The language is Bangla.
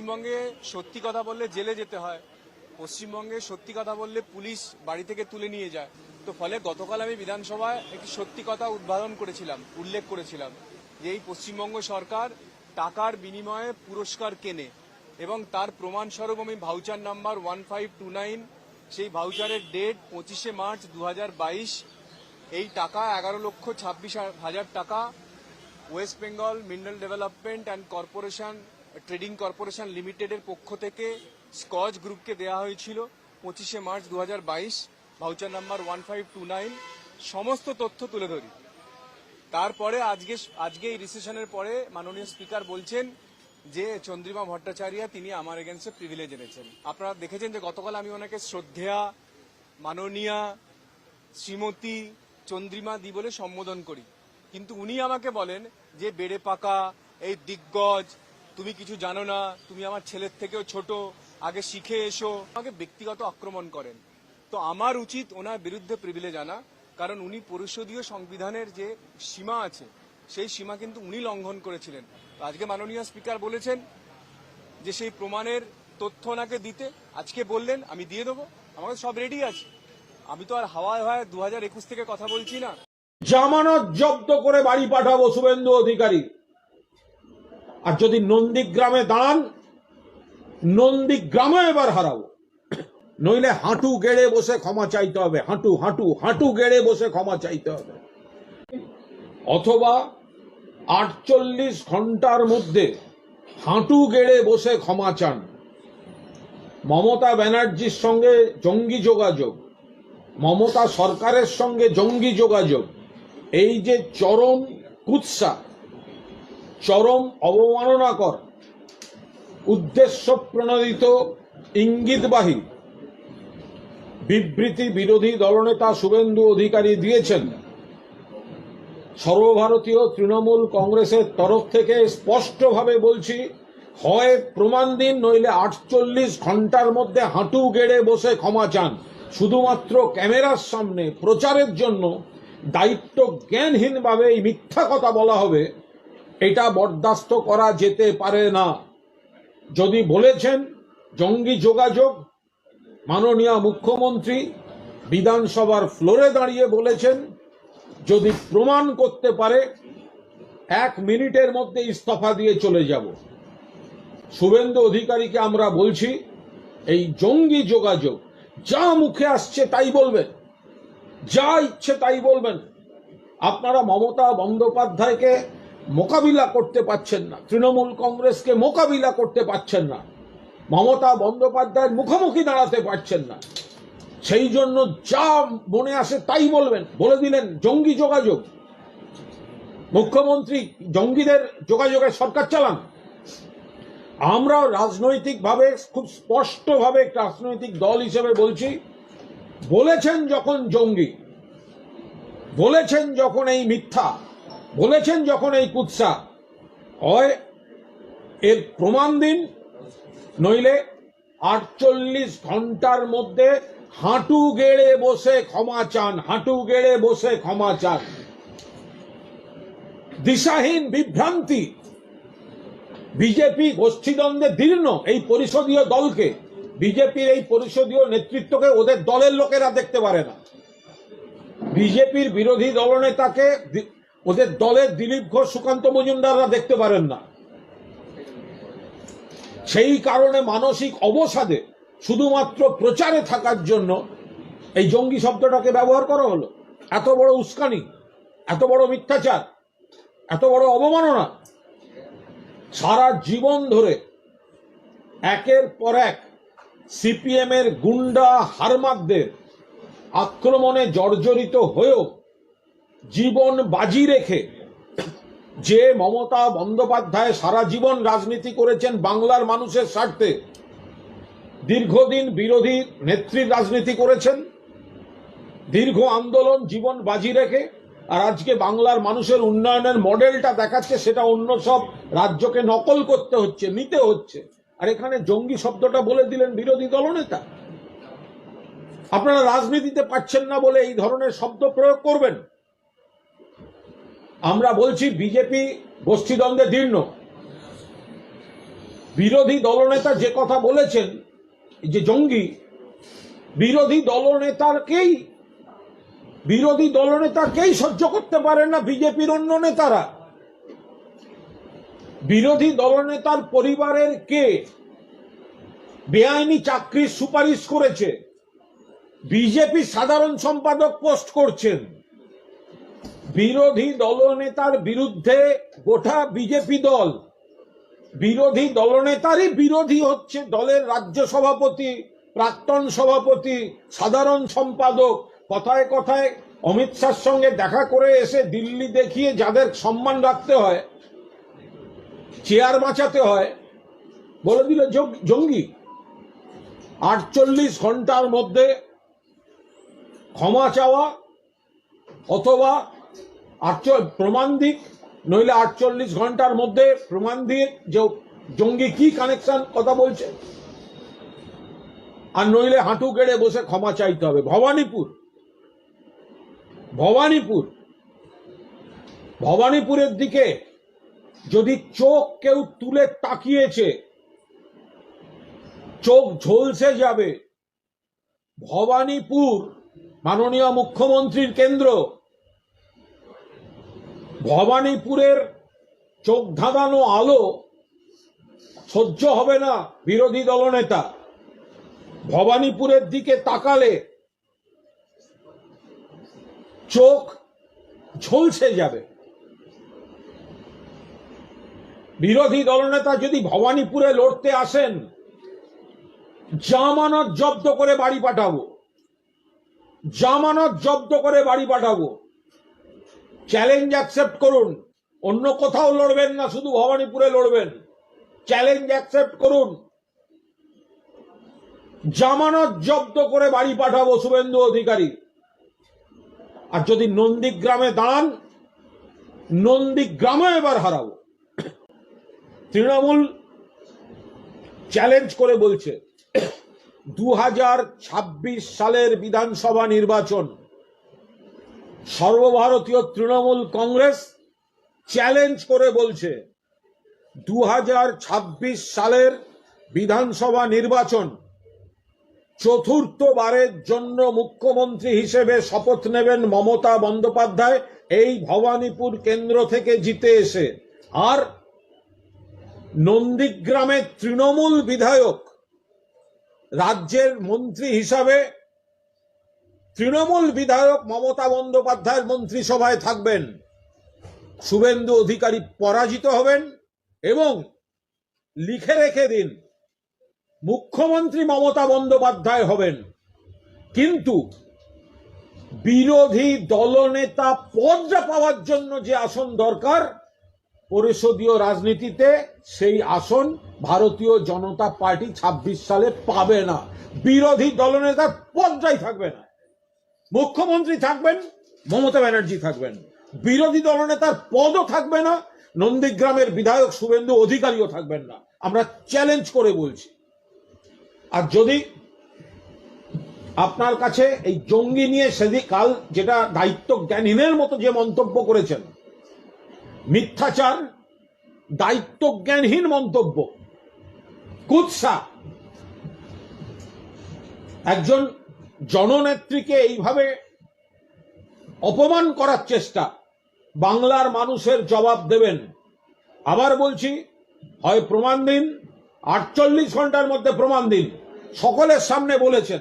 পশ্চিমবঙ্গে সত্যি কথা বললে জেলে যেতে হয়। পশ্চিমবঙ্গে সত্যি কথা বললে পুলিশ বাড়ি থেকে তুলে নিয়ে যায়। তো ফলে গতকাল আমি বিধানসভায় একটি সত্যি কথা উদ্বোধন করেছিলাম, উল্লেখ করেছিলাম যে এই পশ্চিমবঙ্গ সরকার টাকার বিনিময়ে পুরস্কার কেনে এবং তার প্রমাণস্বরূপ আমি voucher number one five two nine সেই ভাউচারের ডেট পঁচিশে মার্চ দু হাজার বাইশ, এই টাকা এগারো লক্ষ ছাব্বিশ হাজার টাকা West Bengal mineral development and corporation trading corporation লিমিটেডের পক্ষ থেকে স্কচ গ্রুপকে দেওয়া হয়েছিল পঁচিশে মার্চ দু হাজার বাইশ, voucher number one five two nine, সমস্ত তথ্য তুলে ধরি। তারপরে আজকে আজকে এই রিসেশনের পরে মাননীয় স্পিকার বলছেন যে চন্দ্রিমা ভট্টাচার্য, তিনি আমার এগেন্সে প্রিভিলেজ এনেছেন। আপনারা দেখেছেন যে গতকাল আমি ওনাকে শ্রদ্ধেয়া, মাননীয়া, শ্রীমতী চন্দ্রিমা দি বলে সম্বোধন করি। কিন্তু উনি আমাকে বলেন যে বেড়ে পাকা, এই দিগ্গজ তুমি কিছু জানো না, তুমি আমার ছেলের থেকেও ছোট, আগে শিখে এসো। আমাকে ব্যক্তিগত আক্রমণ করেন। তো আমার উচিত ওনার বিরুদ্ধে প্রিভিলেজ আনা, কারণ উনি পরিষদীয় সংবিধানের যে সীমা আছে, সেই সীমা কিন্তু উনি লঙ্ঘন করেছিলেন। তো আজকে মাননীয় স্পিকার বলেছেন যে সেই প্রমাণের তথ্য ওনাকে দিতে, আজকে বললেন, আমি দিয়ে দেবো আমার সব রেডি আছে। আমি তো আর হাওয়ায় হাওয়ায় দু হাজার একুশ থেকে কথা বলছি না। জামানত জব্দ করে বাড়ি পাঠাবো শুভেন্দু অধিকারী। আর যদি নন্দীগ্রামে দাঁড়ান, নন্দীগ্রামে এবার হারাবো। নইলে হাঁটু গেড়ে বসে ক্ষমা চাইতে হবে, হাঁটু হাঁটু হাঁটু গেড়ে বসে ক্ষমা চাইতে হবে। অথবা আটচল্লিশ ঘণ্টার মধ্যে হাঁটু গেড়ে বসে ক্ষমা চান। মমতা ব্যানার্জির সঙ্গে জঙ্গি যোগাযোগ, মমতা সরকারের সঙ্গে জঙ্গি যোগাযোগ, এই যে চরম কুৎসা চরম অবমাননাকর। উদ্দেশ্য প্রণোদিত ইঙ্গিতবাহী। বিবৃতি বিরোধী দলনেতা শুভেন্দু অধিকারী দিয়েছেন। সর্বভারতীয় তৃণমূল কংগ্রেসের তরফ থেকে স্পষ্টভাবে বলছি, হয় প্রমাণ দিন, নইলে আটচল্লিশ ঘণ্টার মধ্যে হাঁটু গেড়ে বসে ক্ষমা চান। শুধুমাত্র ক্যামেরার সামনে প্রচারের জন্য দায়িত্ব জ্ঞানহীনভাবে এই মিথ্যা কথা বলা হবে। এটা বরদাস্ত করা যেতে পারে না। যদি বলেছেন, জঙ্গি যোগাযোগ, মাননীয় মুখ্যমন্ত্রী বিধানসভার ফ্লোরে দাঁড়িয়ে বলেছেন, যদি প্রমাণ করতে পারে, এক মিনিটের মধ্যে ইস্তফা দিয়ে চলে যাব। শুভেন্দু অধিকারীকে আমরা বলছি, এই জঙ্গি যোগাযোগ যা মুখে আসছে তাই বলবেন, যা ইচ্ছে তাই বলবেন। আপনারা মমতা বন্দ্যোপাধ্যায়কে মোকাবিলা করতে পারছেন না। তৃণমূল কংগ্রেসকে মোকাবিলা করতে পারছেন না। মমতা বন্দ্যোপাধ্যায়ের মুখোমুখি দাঁড়াতে পারছেন না। সেই জন্য যা মনে আসে তাই বলবেন। বলে দিলেন জঙ্গি যোগাযোগ। মুখ্যমন্ত্রী জঙ্গিদের যোগাযোগের সরকার চালান। আমরা রাজনৈতিকভাবে খুব স্পষ্টভাবে একটা রাজনৈতিক দল হিসেবে বলছি, বলেছেন যখন জঙ্গি, বলেছেন যখন এই মিথ্যা বলেছেন যখন এই কুৎসা হয়, এর প্রমাণ দিন। নইলে আটচল্লিশ ঘণ্টার মধ্যে হাঁটু গেড়ে বসে ক্ষমা চান, হাঁটু গেড়ে বসে ক্ষমা চান। দিশাহীন বিভ্রান্তি বিজেপি গোষ্ঠীদ্বন্দ্বে দীর্ণ এই পরিষদীয় দলকে। বিজেপির এই পরিষদীয় নেতৃত্বকে ওদের দলের লোকেরা দেখতে পারে না। বিজেপির বিরোধী দলনেতাকে ওদের দলের দিলীপ ঘোষ, সুকান্ত মজুমদাররা দেখতে পারেন না। সেই কারণে মানসিক অবসাদে শুধুমাত্র প্রচারে থাকার জন্য এই জঙ্গি শব্দটাকে ব্যবহার করা হলো। এত বড় উস্কানি, এত বড় মিথ্যাচার, এত বড় অবমাননা, সারা জীবন ধরে একের পর এক সিপিএম এর গুন্ডা হারমাকদের আক্রমণে জর্জরিত হয়েও জীবন বাজি রেখে যে মমতা বন্দ্যোপাধ্যায় সারা জীবন রাজনীতি করেছেন বাংলার মানুষের স্বার্থে, দীর্ঘদিন বিরোধী নেত্রীর রাজনীতি করেছেন, দীর্ঘ আন্দোলন জীবন বাজি রেখে, আর আজকে বাংলার মানুষের উন্নয়নের মডেলটা দেখাচ্ছে, সেটা অন্য সব রাজ্যকে নকল করতে হচ্ছে, নিতে হচ্ছে। আর এখানে জঙ্গি শব্দটা বলে দিলেন বিরোধী দলনেতা। আপনারা রাজনীতিতে পাচ্ছেন না বলে এই ধরনের শব্দ প্রয়োগ করবেন। আমরা বলছি বিজেপি গোষ্ঠীদ্বন্দ্বে দীর্ণ। বিরোধী দলনেতা যে কথা বলেছেন যে জঙ্গি, বিরোধী দলনেতারকেই, বিরোধী দলনেতাকেই সহ্য করতে পারে না বিজেপির অন্য নেতারা। বিরোধী দলনেতার পরিবারের কে বেআইনি চাকরির সুপারিশ করেছে? বিজেপি সাধারণ সম্পাদক পোস্ট করছেন। বিরোধী দলনেতার বিরুদ্ধে গোটা বিজেপি দল। বিরোধী দলনেতারই বিরোধী হচ্ছে দলের রাজ্য সভাপতি, প্রাক্তন সভাপতি, সাধারণ সম্পাদক। কথায় কথায় অমিত শাহর সঙ্গে দেখা করে এসে দিল্লি দেখিয়ে যাদের সম্মান রাখতে হয়, চেয়ার বাঁচাতে হয়, বলে দিল জঙ্গি। আটচল্লিশ ঘণ্টার মধ্যে ক্ষমা চাওয়া অথবা আটচল প্রমাণ দিক নইলে আটচল্লিশ ঘণ্টার মধ্যে প্রমাণ দিয়ে যে জঙ্গি কি কানেকশন কথা বলছে? আর নইলে হাঁটু গেড়ে বসে ক্ষমা চাইতে হবে। ভবানীপুর ভবানীপুর, ভবানীপুরের দিকে যদি চোখ কেউ তুলে তাকিয়েছে, চোখ ঝলসে যাবে। ভবানীপুর মাননীয় মুখ্যমন্ত্রীর কেন্দ্র। ভবানীপুরের চোখ ধাঁধানো আলো সহ্য হবে না বিরোধী দলনেতা। ভবানীপুরের দিকে তাকালে চোখ ঝলসে যাবে। বিরোধী দলনেতা যদি ভবানীপুরে লড়তে আসেন, জামানত জব্দ করে বাড়ি পাঠাবো। জামানত জব্দ করে বাড়ি পাঠাবো। চ্যালেঞ্জ অ্যাকসেপ্ট করুন। অন্য কোথাও লড়বেন না, শুধু ভবানীপুরে লড়বেন। চ্যালেঞ্জ অ্যাকসেপ্ট করুন। জামানত জব্দ করে বাড়ি পাঠাবো শুভেন্দু অধিকারী। আর যদি নন্দীগ্রামে দাঁড়ান নন্দীগ্রামে এবার হারাবো। তৃণমূল চ্যালেঞ্জ করে বলছে দু হাজার ছাব্বিশ সালের বিধানসভা নির্বাচন সর্বভারতীয় তৃণমূল কংগ্রেস চ্যালেঞ্জ করে বলছে দু হাজার ছাব্বিশ সালের বিধানসভা নির্বাচন চতুর্থবারের জন্য মুখ্যমন্ত্রী হিসেবে শপথ নেবেন মমতা বন্দ্যোপাধ্যায় এই ভবানীপুর কেন্দ্র থেকে জিতে এসে। আর নন্দীগ্রামের তৃণমূল বিধায়ক রাজ্যের মন্ত্রী হিসাবে তৃণমূল বিধায়ক মমতা বন্দ্যোপাধ্যায়ের মন্ত্রিসভায় থাকবেন। শুভেন্দু অধিকারী পরাজিত হবেন এবং লিখে রেখে দিন, মুখ্যমন্ত্রী মমতা বন্দ্যোপাধ্যায় হবেন। কিন্তু বিরোধী দলনেতা পদটা পাওয়ার জন্য যে আসন দরকার, পরিষদীয় রাজনীতিতে সেই আসন ভারতীয় জনতা পার্টি ২৬ সালে পাবে না। বিরোধী দলনেতার পদটাই থাকবে না। মুখ্যমন্ত্রী থাকবেন, মমতা ব্যানার্জি থাকবেন। বিরোধী দলনেতার পদও থাকবে না, নন্দীগ্রামের বিধায়ক শুভেন্দু অধিকারীও থাকবেন না। আমরা চ্যালেঞ্জ করে বলছি। আর যদি আপনার কাছে এই জঙ্গি নিয়ে সেদিক কাল যেটা দায়িত্ব জ্ঞানহীনের মতো যে মন্তব্য করেছেন, মিথ্যাচার দায়িত্ব জ্ঞানহীন মন্তব্য, কুৎসা, একজন জননেত্রীকে এইভাবে অপমান করার চেষ্টা বাংলার মানুষের জবাব দেবেন। আবার বলছি, হয় প্রমাণ দিন, আটচল্লিশ ঘণ্টার মধ্যে প্রমাণ দিন। সকলের সামনে বলেছেন।